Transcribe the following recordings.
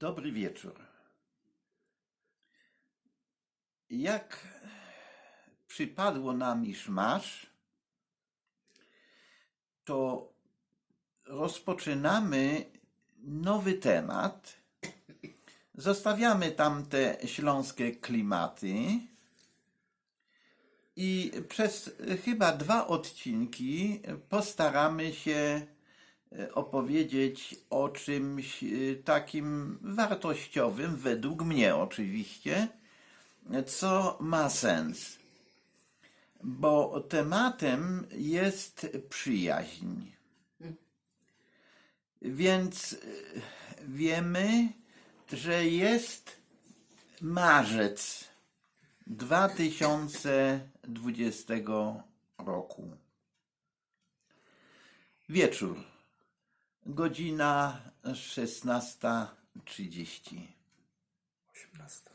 Dobry wieczór. Jak przypadło nam iż masz, to rozpoczynamy nowy temat. Zostawiamy tam te śląskie klimaty i przez chyba dwa odcinki postaramy się opowiedzieć o czymś e, takim wartościowym, według mnie oczywiście, co ma sens. Bo tematem jest przyjaźń. Więc e, wiemy, że jest marzec 2020 roku. Wieczór. Godzina 16.30. 18.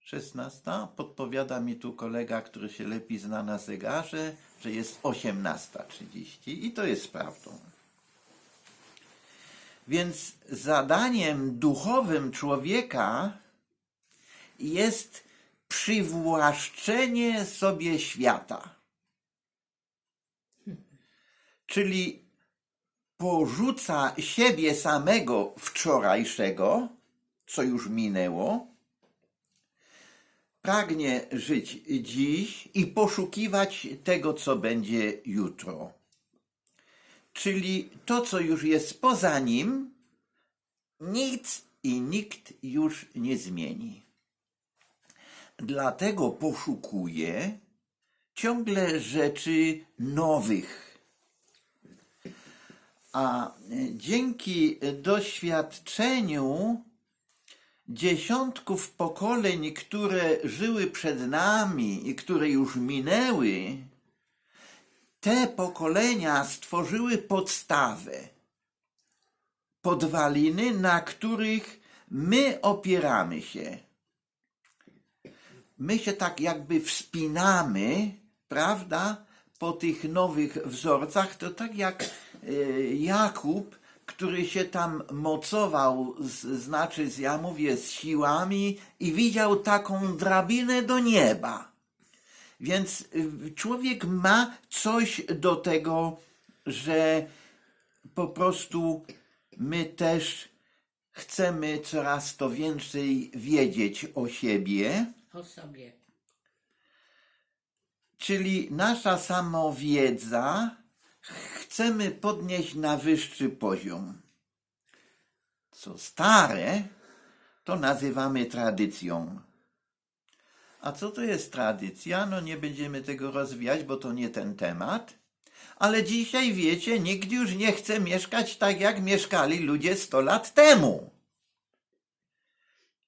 16. Podpowiada mi tu kolega, który się lepiej zna na zegarze, że jest 18.30 i to jest prawdą. Więc zadaniem duchowym człowieka jest przywłaszczenie sobie świata. Czyli porzuca siebie samego wczorajszego, co już minęło, pragnie żyć dziś i poszukiwać tego, co będzie jutro. Czyli to, co już jest poza nim, nic i nikt już nie zmieni. Dlatego poszukuje ciągle rzeczy nowych. A dzięki doświadczeniu dziesiątków pokoleń, które żyły przed nami i które już minęły, te pokolenia stworzyły podstawę, podwaliny, na których my opieramy się. My się tak jakby wspinamy, prawda, po tych nowych wzorcach. To tak jak e, Jakub, który się tam mocował, z, znaczy, z, ja mówię, z siłami i widział taką drabinę do nieba. Więc y, człowiek ma coś do tego, że po prostu my też chcemy coraz to więcej wiedzieć o siebie, o sobie. czyli nasza samowiedza chcemy podnieść na wyższy poziom. Co stare, to nazywamy tradycją. A co to jest tradycja? No nie będziemy tego rozwijać, bo to nie ten temat. Ale dzisiaj, wiecie, nikt już nie chce mieszkać tak, jak mieszkali ludzie 100 lat temu.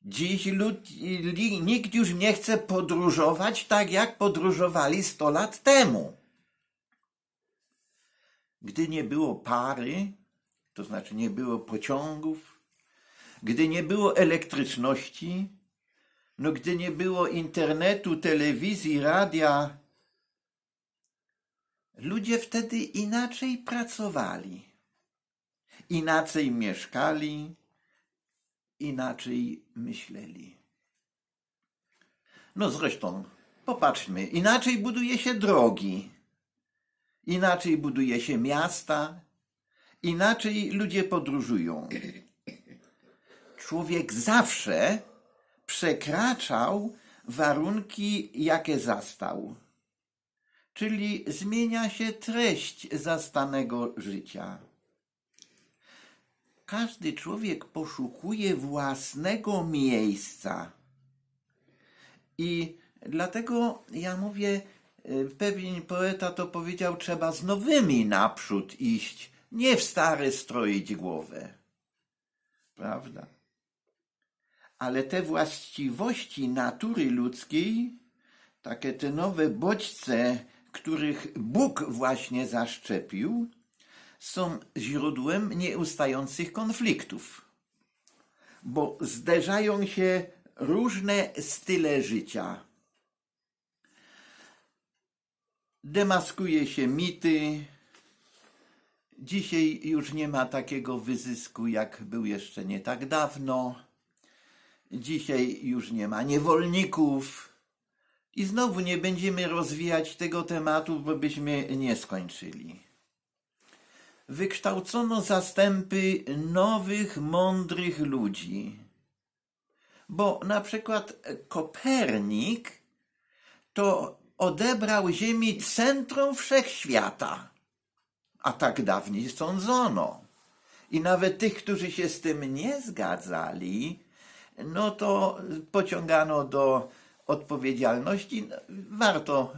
Dziś lud, nikt już nie chce podróżować tak, jak podróżowali 100 lat temu. Gdy nie było pary, to znaczy nie było pociągów, gdy nie było elektryczności, no gdy nie było internetu, telewizji, radia, ludzie wtedy inaczej pracowali, inaczej mieszkali, inaczej myśleli. No zresztą, popatrzmy, inaczej buduje się drogi, inaczej buduje się miasta, inaczej ludzie podróżują. Człowiek zawsze przekraczał warunki, jakie zastał. Czyli zmienia się treść zastanego życia. Każdy człowiek poszukuje własnego miejsca. I dlatego ja mówię, pewien poeta to powiedział, trzeba z nowymi naprzód iść, nie w stare stroić głowę. Prawda? ale te właściwości natury ludzkiej, takie te nowe bodźce, których Bóg właśnie zaszczepił, są źródłem nieustających konfliktów, bo zderzają się różne style życia. Demaskuje się mity, Dzisiaj już nie ma takiego wyzysku, jak był jeszcze nie tak dawno. Dzisiaj już nie ma niewolników. I znowu nie będziemy rozwijać tego tematu, bo byśmy nie skończyli. Wykształcono zastępy nowych, mądrych ludzi. Bo na przykład Kopernik to odebrał Ziemi centrum wszechświata. A tak dawniej sądzono. I nawet tych, którzy się z tym nie zgadzali, no to pociągano do odpowiedzialności. Warto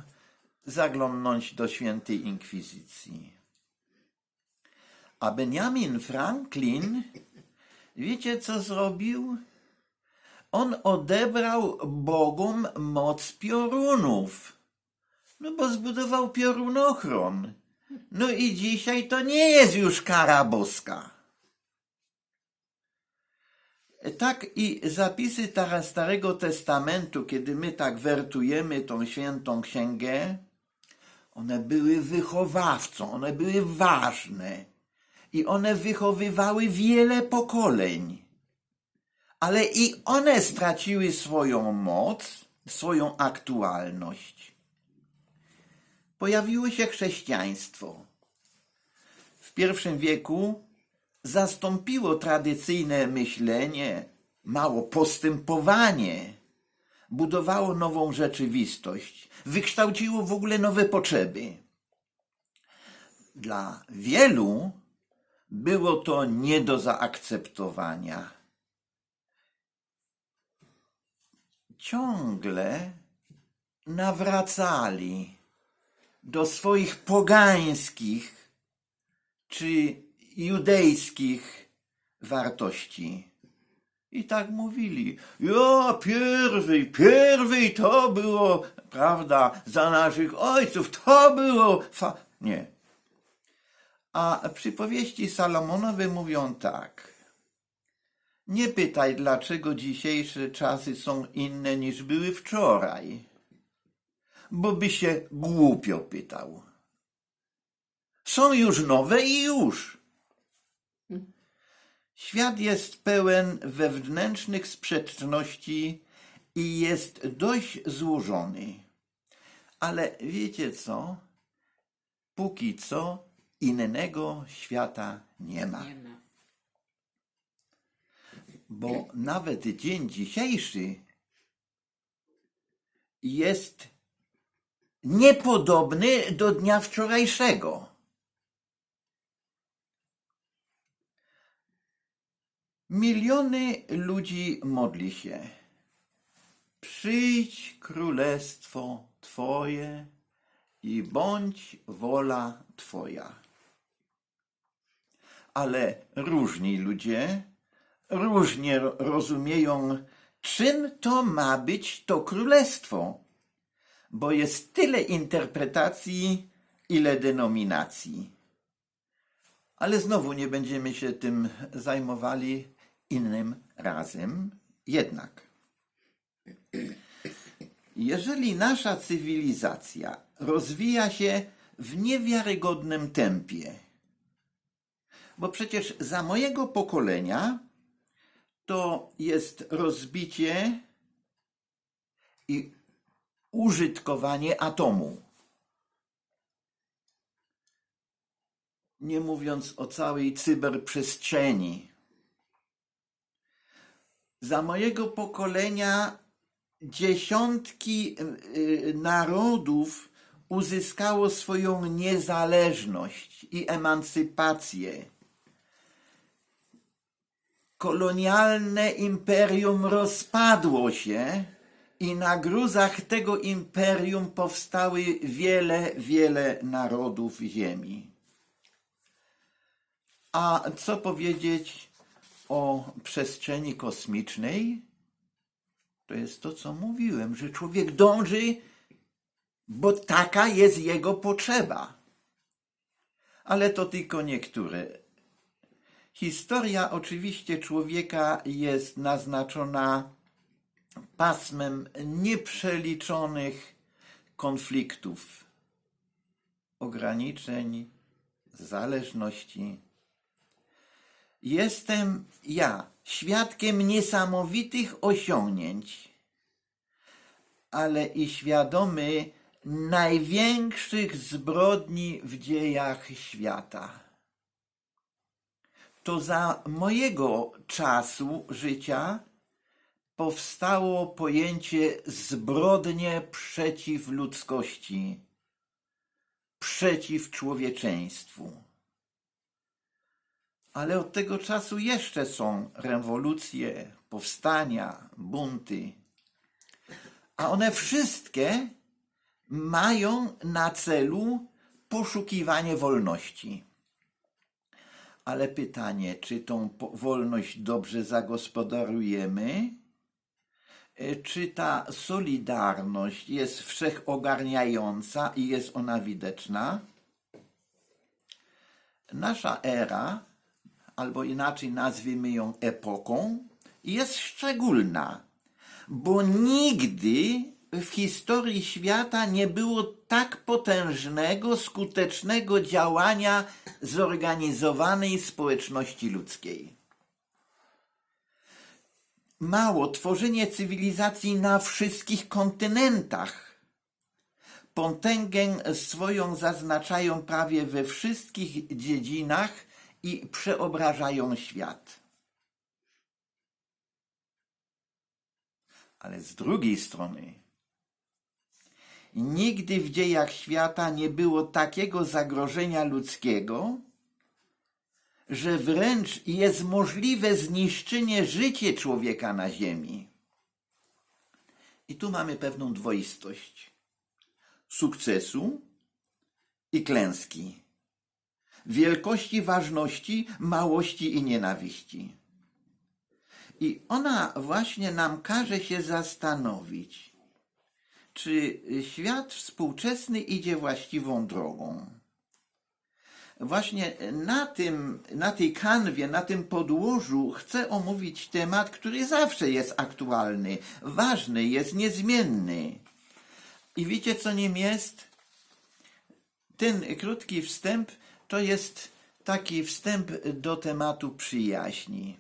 zaglądnąć do świętej inkwizycji. A Benjamin Franklin, wiecie co zrobił? On odebrał Bogom moc piorunów. No bo zbudował piorunochron. No i dzisiaj to nie jest już kara boska. Tak i zapisy Starego Testamentu, kiedy my tak wertujemy tą świętą księgę, one były wychowawcą, one były ważne i one wychowywały wiele pokoleń. Ale i one straciły swoją moc, swoją aktualność. Pojawiło się chrześcijaństwo. W pierwszym wieku zastąpiło tradycyjne myślenie, mało postępowanie, budowało nową rzeczywistość, wykształciło w ogóle nowe potrzeby. Dla wielu było to nie do zaakceptowania. Ciągle nawracali do swoich pogańskich czy judejskich wartości. I tak mówili, ja pierwej, pierwej to było, prawda, za naszych ojców, to było, fa... nie. A przypowieści Salomonowe mówią tak. Nie pytaj, dlaczego dzisiejsze czasy są inne niż były wczoraj, bo by się głupio pytał. Są już nowe i już. Świat jest pełen wewnętrznych sprzeczności i jest dość złożony. Ale wiecie co? Póki co innego świata nie ma. Bo nawet dzień dzisiejszy jest niepodobny do dnia wczorajszego. Miliony ludzi modli się. Przyjdź królestwo Twoje i bądź wola Twoja. Ale różni ludzie różnie ro- rozumieją, czym to ma być to królestwo, bo jest tyle interpretacji, ile denominacji. Ale znowu nie będziemy się tym zajmowali innym razem. Jednak, jeżeli nasza cywilizacja rozwija się w niewiarygodnym tempie, bo przecież za mojego pokolenia to jest rozbicie i użytkowanie atomu. Nie mówiąc o całej cyberprzestrzeni. Za mojego pokolenia dziesiątki y, y, narodów uzyskało swoją niezależność i emancypację kolonialne imperium rozpadło się i na gruzach tego imperium powstały wiele, wiele narodów ziemi. A co powiedzieć o przestrzeni kosmicznej? To jest to, co mówiłem, że człowiek dąży, bo taka jest jego potrzeba. Ale to tylko niektóre Historia oczywiście człowieka jest naznaczona pasmem nieprzeliczonych konfliktów, ograniczeń, zależności. Jestem ja świadkiem niesamowitych osiągnięć, ale i świadomy największych zbrodni w dziejach świata. To za mojego czasu życia powstało pojęcie zbrodnie przeciw ludzkości, przeciw człowieczeństwu. Ale od tego czasu jeszcze są rewolucje, powstania, bunty. A one wszystkie mają na celu poszukiwanie wolności. Ale pytanie, czy tą wolność dobrze zagospodarujemy? E, Czy ta solidarność jest wszechogarniająca i jest ona widoczna? Nasza era, albo inaczej nazwijmy ją epoką, jest szczególna, bo nigdy w historii świata nie było tak potężnego, skutecznego działania zorganizowanej społeczności ludzkiej. Mało tworzenie cywilizacji na wszystkich kontynentach. Potęgę swoją zaznaczają prawie we wszystkich dziedzinach i przeobrażają świat. Ale z drugiej strony, nigdy w dziejach świata nie było takiego zagrożenia ludzkiego, że wręcz jest możliwe zniszczenie życia człowieka na Ziemi. I tu mamy pewną dwoistość sukcesu i klęski, wielkości, ważności, małości i nienawiści. I ona właśnie nam każe się zastanowić, czy świat współczesny idzie właściwą drogą. Właśnie na tym, na tej kanwie, na tym podłożu chcę omówić temat, który zawsze jest aktualny, ważny, jest niezmienny. I wiecie, co nim jest? Ten krótki wstęp to jest taki wstęp do tematu przyjaźni.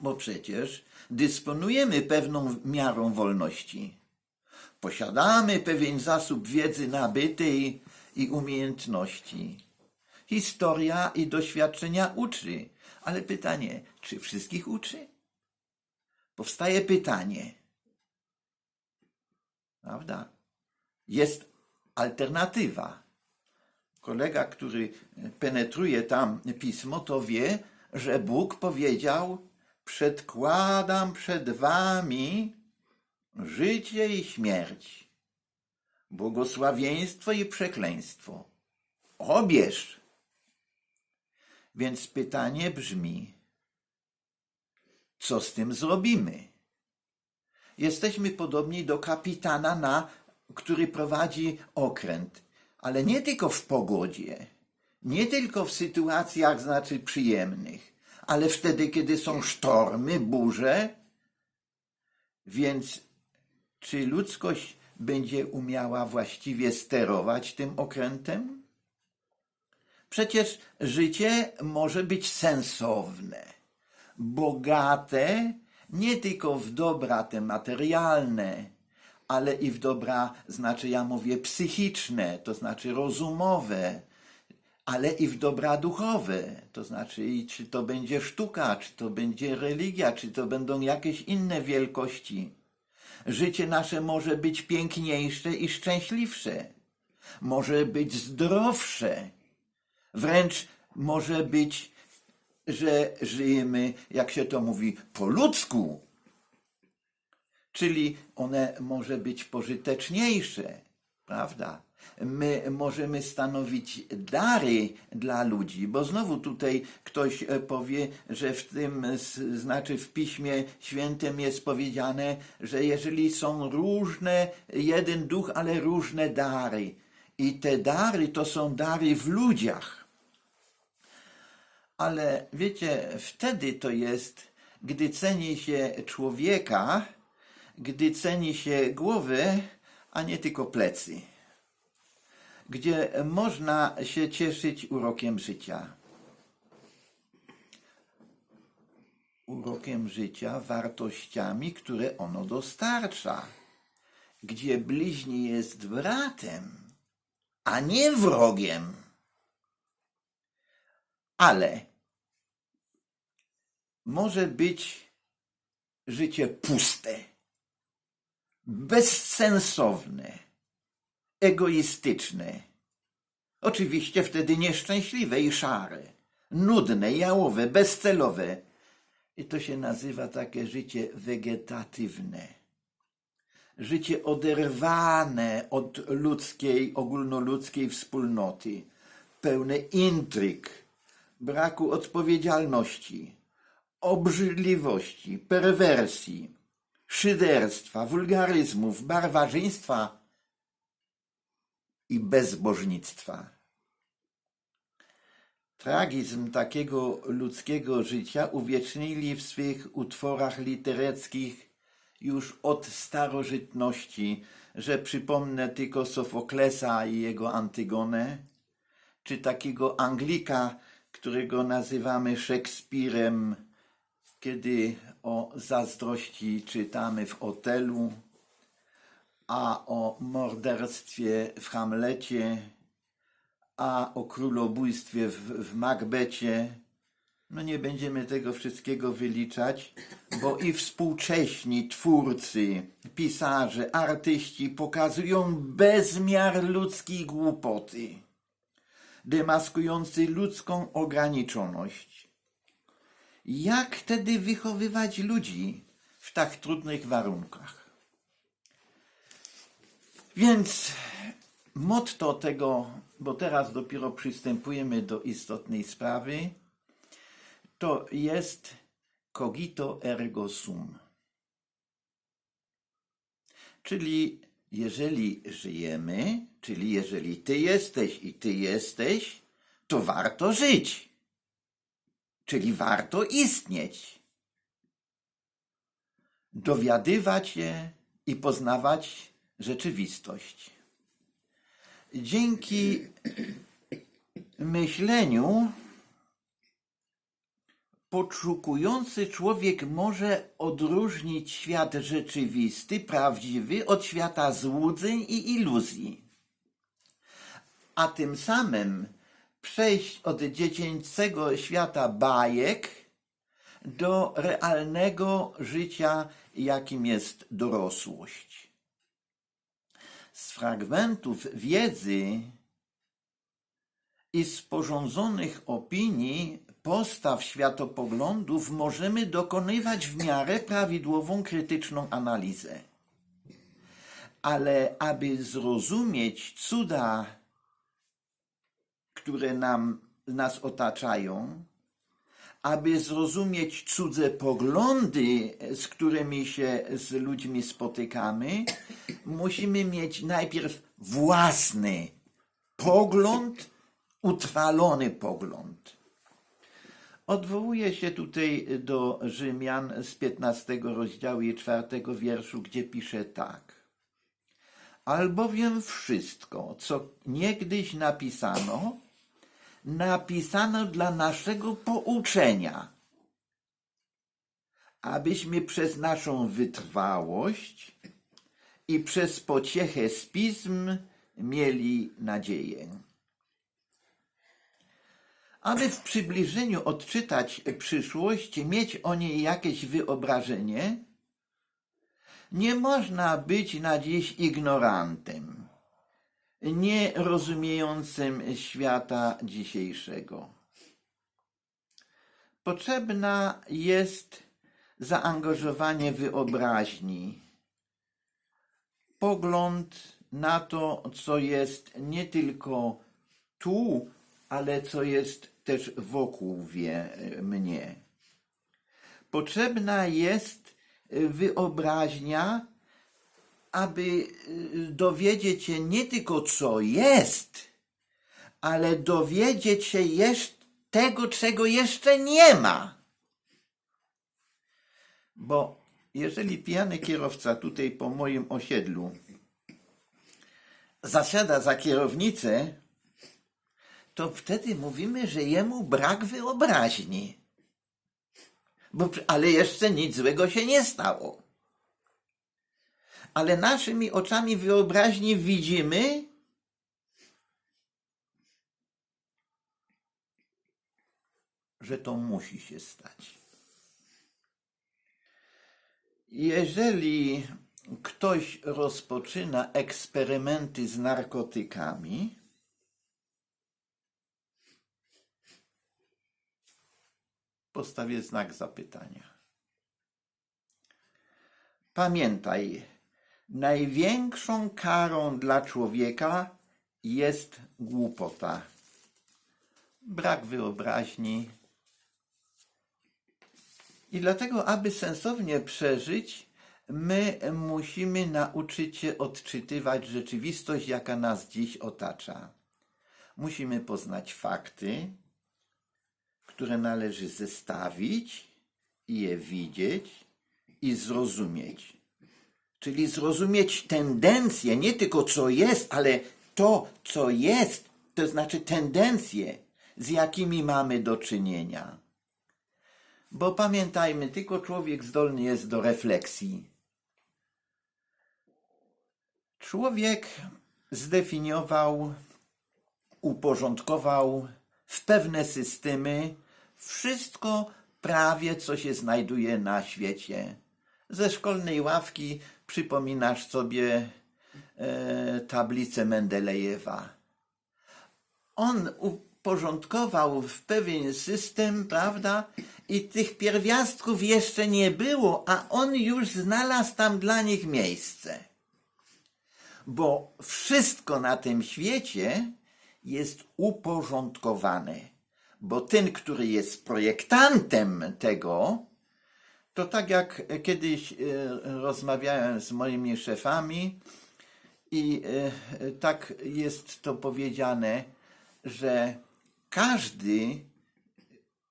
Bo przecież dysponujemy pewną miarą wolności. Posiadamy pewien zasób wiedzy nabytej i umiejętności. Historia i doświadczenia uczy, ale pytanie, czy wszystkich uczy? Powstaje pytanie, prawda? Jest alternatywa. Kolega, który penetruje tam pismo, to wie, że Bóg powiedział: Przedkładam przed wami życie i śmierć, błogosławieństwo i przekleństwo. Obierz. Więc pytanie brzmi: co z tym zrobimy? Jesteśmy podobni do kapitana, na, który prowadzi okręt, ale nie tylko w pogodzie, nie tylko w sytuacjach znaczy przyjemnych, ale wtedy, kiedy są sztormy, burze. Więc czy ludzkość będzie umiała właściwie sterować tym okrętem? Przecież życie może być sensowne, bogate nie tylko w dobra te materialne, ale i w dobra, znaczy ja mówię psychiczne, to znaczy rozumowe, ale i w dobra duchowe, to znaczy czy to będzie sztuka, czy to będzie religia, czy to będą jakieś inne wielkości. Życie nasze może być piękniejsze i szczęśliwsze, może być zdrowsze, wręcz może być, że żyjemy, jak się to mówi, po ludzku, czyli one może być pożyteczniejsze, prawda? My możemy stanowić dary dla ludzi, bo znowu tutaj ktoś e, powie, że w tym, znaczy w Piśmie Świętym jest powiedziane, że jeżeli są różne, jeden duch, ale różne dary, i te dary to są dary w ludziach. Ale wiecie, wtedy to jest, gdy ceni się człowieka, gdy ceni się głowę, a nie tylko plecy. gdzie można się cieszyć urokiem życia. Urokiem życia, wartościami, które ono dostarcza, gdzie bliźni jest bratem, a nie wrogiem. Ale może być życie puste, bezsensowne, egoistyczne. Oczywiście wtedy nieszczęśliwe i szare, nudne, jałowe, bezcelowe. I to się nazywa takie życie wegetatywne. Życie oderwane od ludzkiej, ogólnoludzkiej wspólnoty, pełne intryg, braku odpowiedzialności, obrzydliwości, perwersji, szyderstwa, wulgaryzmów, barbarzyństwa i bezbożnictwa. Tragizm takiego ludzkiego życia uwiecznili w swych utworach literackich już od starożytności, że przypomnę tylko Sofoklesa i jego Antygonę, czy takiego Anglika, którego nazywamy Szekspirem, kiedy o zazdrości czytamy w Otelu, a o morderstwie w Hamlecie, a o królobójstwie w, w Macbecie. No nie będziemy tego wszystkiego wyliczać, bo i współcześni twórcy, pisarze, artyści pokazują bezmiar ludzkiej głupoty, demaskujący ludzką ograniczoność. Jak wtedy wychowywać ludzi w tak trudnych warunkach? Więc motto tego, bo teraz dopiero przystępujemy do istotnej sprawy, to jest cogito ergo sum. Czyli jeżeli żyjemy, czyli jeżeli ty jesteś i ty jesteś, to warto żyć. Czyli warto istnieć. Dowiadywać się i poznawać rzeczywistość. Dzięki myśleniu podszukujący człowiek może odróżnić świat rzeczywisty, prawdziwy od świata złudzeń i iluzji, a tym samym przejść od dziecięcego świata bajek do realnego życia, jakim jest dorosłość. Z fragmentów wiedzy i sporządzonych opinii, postaw światopoglądów możemy dokonywać w miarę prawidłową krytyczną analizę. Ale aby zrozumieć cuda, które nam, nas otaczają, aby zrozumieć cudze poglądy, z którymi się z ludźmi spotykamy, musimy mieć najpierw własny pogląd, utrwalony pogląd. Odwołuję się tutaj do Rzymian z 15 rozdziału i 4 wierszu, gdzie pisze tak. Albowiem wszystko, co niegdyś napisano, napisano dla naszego pouczenia, abyśmy przez naszą wytrwałość i przez pociechę z pism mieli nadzieję. Aby w przybliżeniu odczytać przyszłość, mieć o niej jakieś wyobrażenie, nie można być na dziś ignorantem, nie rozumiejącym świata dzisiejszego. Potrzebna jest zaangażowanie wyobraźni, pogląd na to, co jest nie tylko tu, ale co jest też wokół wie, mnie. Potrzebna jest wyobraźnia, aby y, dowiedzieć się nie tylko co jest, ale dowiedzieć się jeszcze tego, czego jeszcze nie ma. Bo jeżeli pijany kierowca tutaj po moim osiedlu zasiada za kierownicę, to wtedy mówimy, że jemu brak wyobraźni. Bo, ale jeszcze nic złego się nie stało. Ale naszymi oczami wyobraźni widzimy, że to musi się stać. Jeżeli ktoś rozpoczyna eksperymenty z narkotykami, postawię znak zapytania. Pamiętaj, największą karą dla człowieka jest głupota, brak wyobraźni. I dlatego, aby sensownie przeżyć, my musimy nauczyć się odczytywać rzeczywistość, jaka nas dziś otacza. Musimy poznać fakty, które należy zestawić i je widzieć i zrozumieć. Czyli zrozumieć tendencje, nie tylko co jest, ale to, co jest, to znaczy tendencje, z jakimi mamy do czynienia. Bo pamiętajmy, tylko człowiek zdolny jest do refleksji. Człowiek zdefiniował, uporządkował w pewne systemy wszystko prawie, co się znajduje na świecie. Ze szkolnej ławki przypominasz sobie e, tablicę Mendelejewa. On uporządkował w pewien system, prawda? I tych pierwiastków jeszcze nie było, a on już znalazł tam dla nich miejsce. Bo wszystko na tym świecie jest uporządkowane. Bo ten, który jest projektantem tego, to tak jak kiedyś e, rozmawiałem z moimi szefami i e, tak jest to powiedziane, że każdy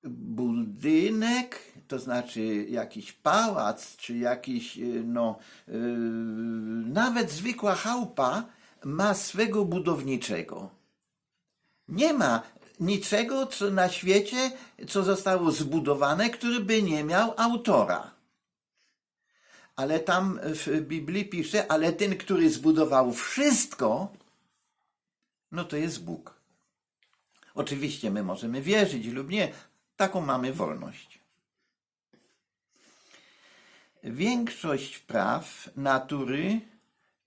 budynek, to znaczy jakiś pałac, czy jakiś, e, no, nawet zwykła chałupa ma swego budowniczego. Nie ma niczego co na świecie, co zostało zbudowane, który by nie miał autora. Ale tam w Biblii pisze, ale ten, który zbudował wszystko, no to jest Bóg. Oczywiście my możemy wierzyć lub nie, taką mamy wolność. Większość praw natury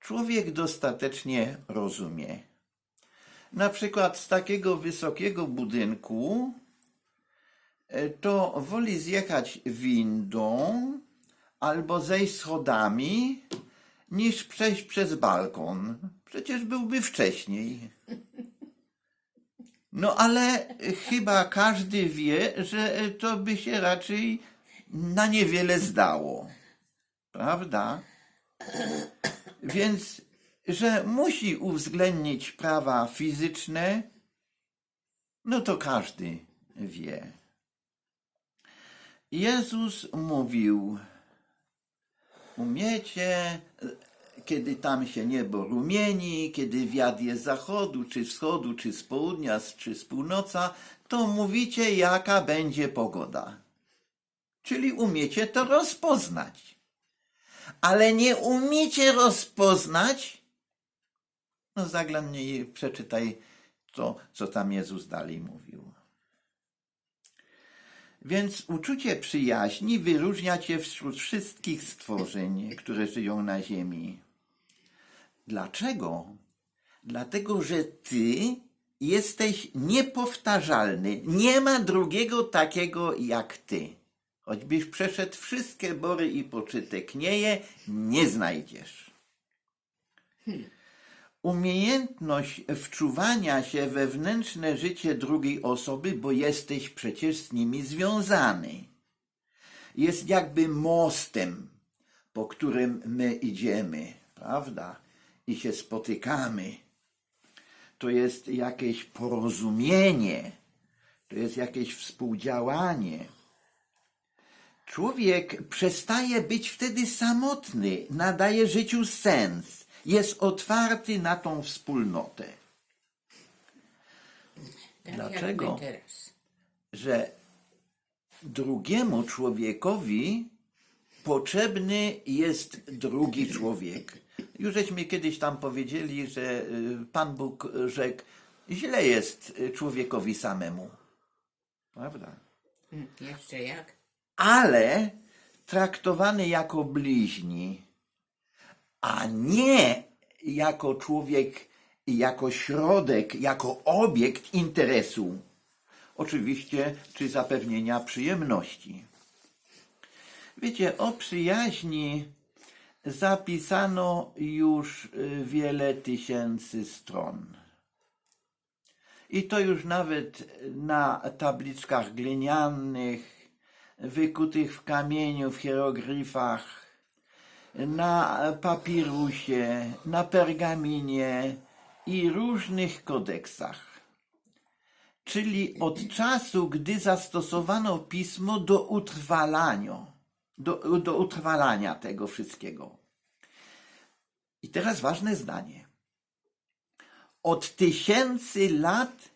człowiek dostatecznie rozumie. Na przykład z takiego wysokiego budynku e, to woli zjechać windą albo zejść schodami, niż przejść przez balkon. Przecież byłby wcześniej. No ale chyba każdy wie, że to by się raczej na niewiele zdało. Prawda? Więc, że musi uwzględnić prawa fizyczne, no to każdy wie. Jezus mówił, umiecie, kiedy tam się niebo rumieni, kiedy wiatr jest z zachodu, czy wschodu, czy z południa, czy z północa, to mówicie, jaka będzie pogoda. Czyli umiecie to rozpoznać. Ale nie umiecie rozpoznać, no zaglądnij i przeczytaj to, co tam Jezus dalej mówił. Więc uczucie przyjaźni wyróżnia cię wśród wszystkich stworzeń, które żyją na ziemi. Dlaczego? Dlatego, że ty jesteś niepowtarzalny. Nie ma drugiego takiego jak ty. Choćbyś przeszedł wszystkie bory i poczytek knieje, nie znajdziesz. Umiejętność wczuwania się we wewnętrzne życie drugiej osoby, bo jesteś przecież z nimi związany. Jest jakby mostem, po którym my idziemy, prawda? I się spotykamy. To jest jakieś porozumienie, to jest jakieś współdziałanie. Człowiek przestaje być wtedy samotny, nadaje życiu sens. Jest otwarty na tą wspólnotę. Dlaczego? że drugiemu człowiekowi potrzebny jest drugi człowiek. Już żeśmy kiedyś tam powiedzieli, że y, Pan Bóg rzekł, źle jest y, człowiekowi samemu. Prawda? Mm, Jeszcze jak? Ale traktowany jako bliźni, a nie jako człowiek, jako środek, jako obiekt interesu. Oczywiście, czy zapewnienia przyjemności. Wiecie, o przyjaźni zapisano już y, wiele tysięcy stron. I to już nawet na tabliczkach glinianych, wykutych w kamieniu, w hieroglifach, na papirusie, na pergaminie i różnych kodeksach. Czyli od czasu, gdy zastosowano pismo do utrwalania, do, do utrwalania tego wszystkiego. I teraz ważne zdanie. Od tysięcy lat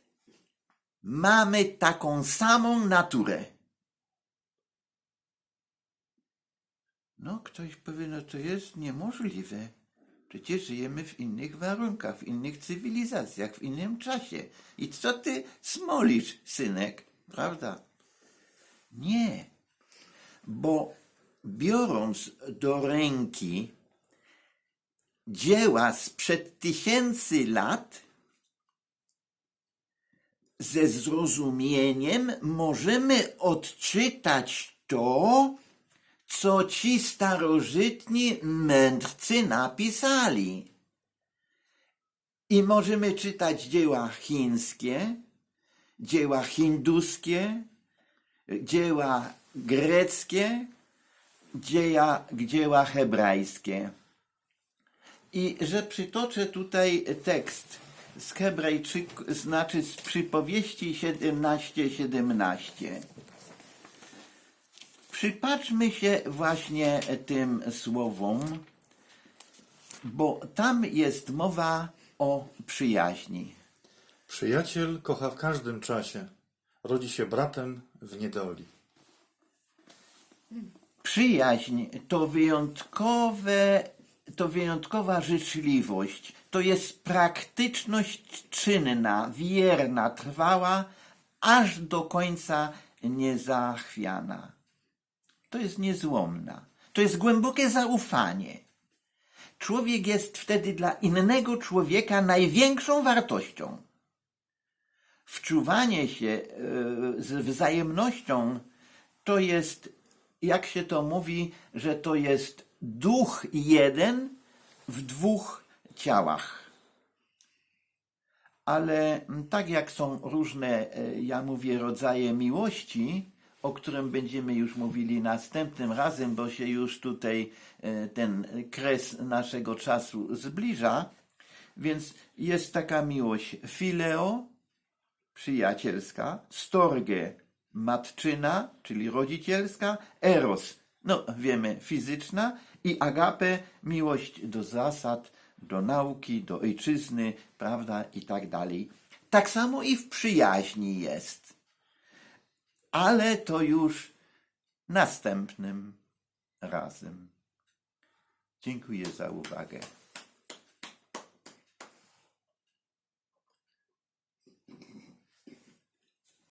mamy taką samą naturę. No, ktoś powie, no to jest niemożliwe. Przecież żyjemy w innych warunkach, w innych cywilizacjach, w innym czasie. I co ty smolisz, synek, prawda? Nie, bo biorąc do ręki dzieła sprzed tysięcy lat, ze zrozumieniem możemy odczytać to, co ci starożytni mędrcy napisali. I możemy czytać dzieła chińskie, dzieła hinduskie, dzieła greckie, dzieła, dzieła hebrajskie. I że przytoczę tutaj tekst z Hebrajczyk, znaczy z przypowieści 17:17. Przypatrzmy się właśnie tym słowom, bo tam jest mowa o przyjaźni. Przyjaciel kocha w każdym czasie. Rodzi się bratem w niedoli. Przyjaźń to wyjątkowe, to wyjątkowa życzliwość, to jest praktyczność czynna, wierna, trwała, aż do końca niezachwiana. To jest niezłomna. To jest głębokie zaufanie. Człowiek jest wtedy dla innego człowieka największą wartością. Wczuwanie się e, z wzajemnością to jest, jak się to mówi, że to jest duch jeden w dwóch ciałach. Ale tak jak są różne, e, ja mówię, rodzaje miłości, o którym będziemy już mówili następnym razem, bo się już tutaj e, ten kres naszego czasu zbliża, więc jest taka miłość fileo, przyjacielska, storge, matczyna, czyli rodzicielska, eros, no wiemy, fizyczna i agape, miłość do zasad, do nauki, do ojczyzny, prawda, i tak dalej. Tak samo i w przyjaźni jest. Ale to już następnym razem. Dziękuję za uwagę.